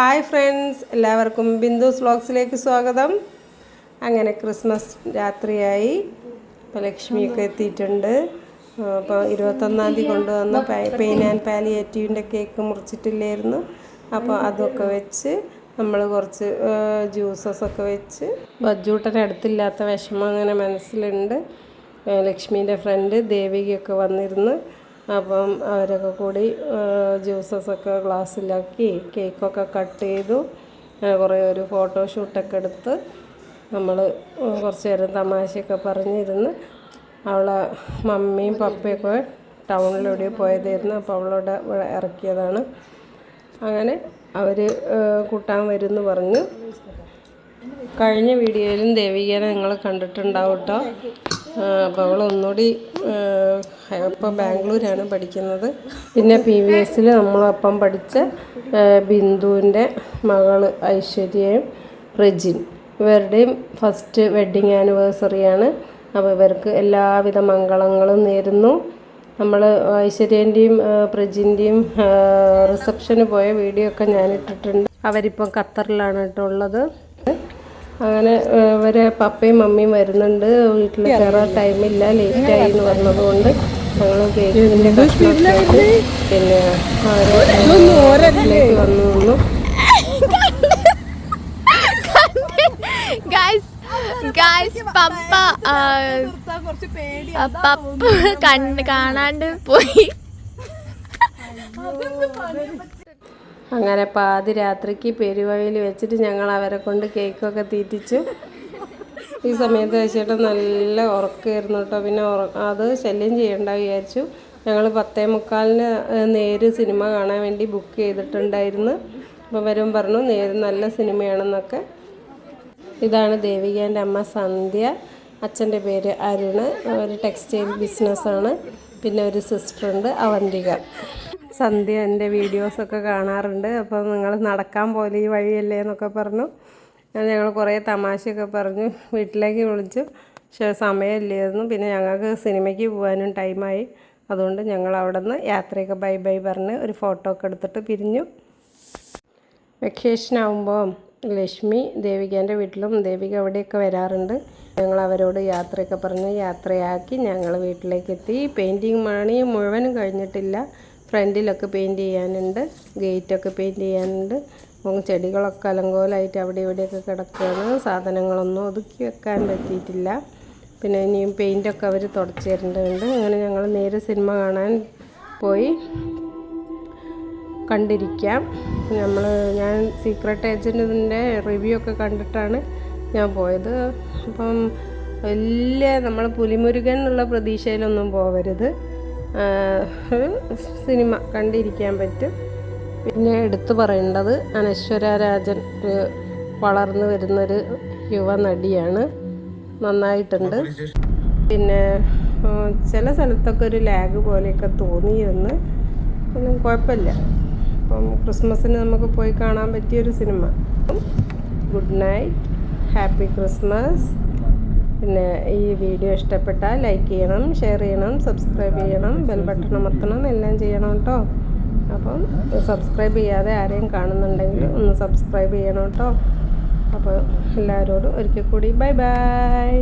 Hi friends എല്ലാവർക്കും ബിന്ദുസ് വ്ളോഗ്സിലേക്ക് സ്വാഗതം. അങ്ങനെ ക്രിസ്മസ് രാത്രിയായി. ഇപ്പോൾ ലക്ഷ്മിയൊക്കെ എത്തിയിട്ടുണ്ട്. അപ്പോൾ ഇരുപത്തൊന്നാം തീയതി കൊണ്ടുവന്ന പെയിൻ ആൻഡ് പാലിയേറ്റീവിന്റെ കേക്ക് മുറിച്ചിട്ടില്ലായിരുന്നു. അപ്പോൾ അതൊക്കെ വെച്ച് നമ്മൾ കുറച്ച് ജ്യൂസസ് ഒക്കെ വെച്ച്. ബജ്ജൂട്ടന്റെ അടുത്തില്ലാത്ത വിഷമം അങ്ങനെ മനസ്സിലുണ്ട്. ലക്ഷ്മീന്റെ ഫ്രണ്ട് ദേവികയൊക്കെ വന്നിരുന്ന് അപ്പം അവരൊക്കെ കൂടി ജ്യൂസസൊക്കെ ഗ്ലാസ്സിലാക്കി കേക്കൊക്കെ കട്ട് ചെയ്തു കുറേ ഒരു ഫോട്ടോഷൂട്ടൊക്കെ എടുത്ത് നമ്മൾ കുറച്ച് നേരം തമാശയൊക്കെ പറഞ്ഞിരുന്ന്. അവളെ മമ്മിയും പപ്പയൊക്കെ ടൗണിലൂടെ പോയതായിരുന്നു. അപ്പോൾ അവളോട് ഇറക്കിയതാണ്. അങ്ങനെ അവർ കൂട്ടാൻ വരുമെന്ന് പറഞ്ഞു. കഴിഞ്ഞ വീഡിയോയിലും ദേവികനെ നിങ്ങൾ കണ്ടിട്ടുണ്ടാവും കേട്ടോ അപ്പോൾ അവൾ ഒന്നുകൂടി ഇപ്പോൾ ബാംഗ്ലൂരാണ് പഠിക്കുന്നത്. പിന്നെ പി വി എസിൽ നമ്മളൊപ്പം പഠിച്ച ബിന്ദുവിന്റെ മകൾ ഐശ്വര്യയും റെജിൻ ഇവരുടെയും ഫസ്റ്റ് വെഡ്ഡിങ് ആനിവേഴ്സറിയാണ് അപ്പോൾ ഇവർക്ക് എല്ലാവിധ മംഗളങ്ങളും നേരുന്നു. നമ്മൾ ഐശ്വര്യന്റെയും പ്രജിന്റെയും റിസപ്ഷന് പോയ വീഡിയോ ഒക്കെ ഞാനിട്ടിട്ടുണ്ട്. അവരിപ്പം ഖത്തറിലാണ് കേട്ടോ ഉള്ളത്. അങ്ങനെ ഇവരെ പപ്പയും മമ്മിയും വരുന്നുണ്ട്. വീട്ടിൽ കയറാൻ ടൈമില്ല ലേറ്റായി എന്ന് പറഞ്ഞതുകൊണ്ട് ഞങ്ങൾ കേക്കിന്റെ പിന്നെ വീട്ടിലേക്ക് വന്നു നിന്നു കാണാണ്ട് പോയി. അങ്ങനെ പാതി രാത്രിക്ക് പെരുവഴിയിൽ വെച്ചിട്ട് ഞങ്ങൾ അവരെ കൊണ്ട് കേക്കൊക്കെ തീറ്റിച്ചു ഈ സമയത്ത് വെച്ചിട്ട് നല്ല ഉറക്കമായിരുന്നു കേട്ടോ. പിന്നെ അത് ശല്യം ചെയ്യണ്ട വിചാരിച്ചു. ഞങ്ങൾ പത്തേ മുക്കാലിന് നേര് സിനിമ കാണാൻ വേണ്ടി ബുക്ക് ചെയ്തിട്ടുണ്ടായിരുന്നു. അപ്പോൾ വരും പറഞ്ഞു നേര് നല്ല സിനിമയാണെന്നൊക്കെ. ഇതാണ് ദേവികേന്റെ അമ്മ സന്ധ്യ. അച്ഛന്റെ പേര് അരുണ്. ഒരു ടെക്സ്റ്റൈൽ ബിസിനസ്സാണ് പിന്നെ ഒരു സിസ്റ്ററുണ്ട് അവന്തിക. സന്ധ്യ എന്റെ വീഡിയോസൊക്കെ കാണാറുണ്ട്. അപ്പോൾ നിങ്ങൾ നടക്കാൻ പോലെ ഈ വഴിയല്ലേ എന്നൊക്കെ പറഞ്ഞു. ഞങ്ങൾ കുറേ തമാശയൊക്കെ പറഞ്ഞു. വീട്ടിലേക്ക് വിളിച്ചു. പക്ഷേ സമയമില്ലായിരുന്നു. പിന്നെ ഞങ്ങൾക്ക് സിനിമയ്ക്ക് പോകാനും ടൈമായി. അതുകൊണ്ട് ഞങ്ങൾ അവിടെ നിന്ന് യാത്രയൊക്കെ ബൈ ബൈ പറഞ്ഞ് ഒരു ഫോട്ടോ ഒക്കെ എടുത്തിട്ട് പിരിഞ്ഞു. വെക്കേഷൻ ആകുമ്പോൾ ലക്ഷ്മി ദേവികേന്റെ വീട്ടിലും ദേവിക അവിടെയൊക്കെ വരാറുണ്ട്. ഞങ്ങൾ അവരോട് യാത്രയൊക്കെ പറഞ്ഞ്. യാത്രയാക്കി ഞങ്ങൾ വീട്ടിലേക്ക് എത്തി. പെയിന്റിങ് പണി മുഴുവനും കഴിഞ്ഞിട്ടില്ല. ഫ്രണ്ടിലൊക്കെ പെയിന്റ് ചെയ്യാനുണ്ട് ഗേറ്റൊക്കെ പെയിന്റ് ചെയ്യാനുണ്ട്. അപ്പം ചെടികളൊക്കെ അലങ്കോലമായിട്ട് അവിടെ ഇവിടെയൊക്കെ കിടക്കുകയാണ്. സാധനങ്ങളൊന്നും ഒതുക്കി വെക്കാൻ പറ്റിയിട്ടില്ല. പിന്നെ ഇനിയും പെയിന്റൊക്കെ അവർ തുടച്ച് തരേണ്ടതുണ്ട്. അങ്ങനെ ഞങ്ങൾ നേരെ സിനിമ കാണാൻ പോയി. കണ്ടിരിക്കാം. നമ്മൾ ഞാൻ സീക്രട്ട് ഏജന്റിന്റെ റിവ്യൂ ഒക്കെ കണ്ടിട്ടാണ് ഞാൻ പോയത്. അപ്പം വലിയ നമ്മൾ പുലിമുരുകൻ എന്നുള്ള പ്രതീക്ഷയിലൊന്നും പോവരുത്. സിനിമ കണ്ടിരിക്കാൻ പറ്റും. പിന്നെ എടുത്തു പറയേണ്ടത് അനശ്വര രാജൻ വളർന്നു വരുന്നൊരു യുവ നടിയാണ്. നന്നായിട്ടുണ്ട്. പിന്നെ ചില സ്ഥലത്തൊക്കെ ഒരു ലാഗ് പോലെയൊക്കെ തോന്നിയിരുന്നു. ഒന്നും കുഴപ്പമില്ല. അപ്പം ക്രിസ്മസിന് നമുക്ക് പോയി കാണാൻ പറ്റിയൊരു cinema. Good night. Happy Christmas. പിന്നെ ഈ വീഡിയോ ഇഷ്ടപ്പെട്ടാൽ ലൈക്ക് ചെയ്യണം ഷെയർ ചെയ്യണം സബ്സ്ക്രൈബ് ചെയ്യണം ബെൽ ബട്ടൺ അമർത്തണം എല്ലാം ചെയ്യണം കേട്ടോ. അപ്പം സബ്സ്ക്രൈബ് ചെയ്യാതെ ആരെയും കാണുന്നുണ്ടെങ്കിൽ ഒന്ന് സബ്സ്ക്രൈബ് ചെയ്യണം കേട്ടോ. അപ്പോൾ എല്ലാവരോടും ഒരിക്കൽ കൂടി ബൈ ബൈ.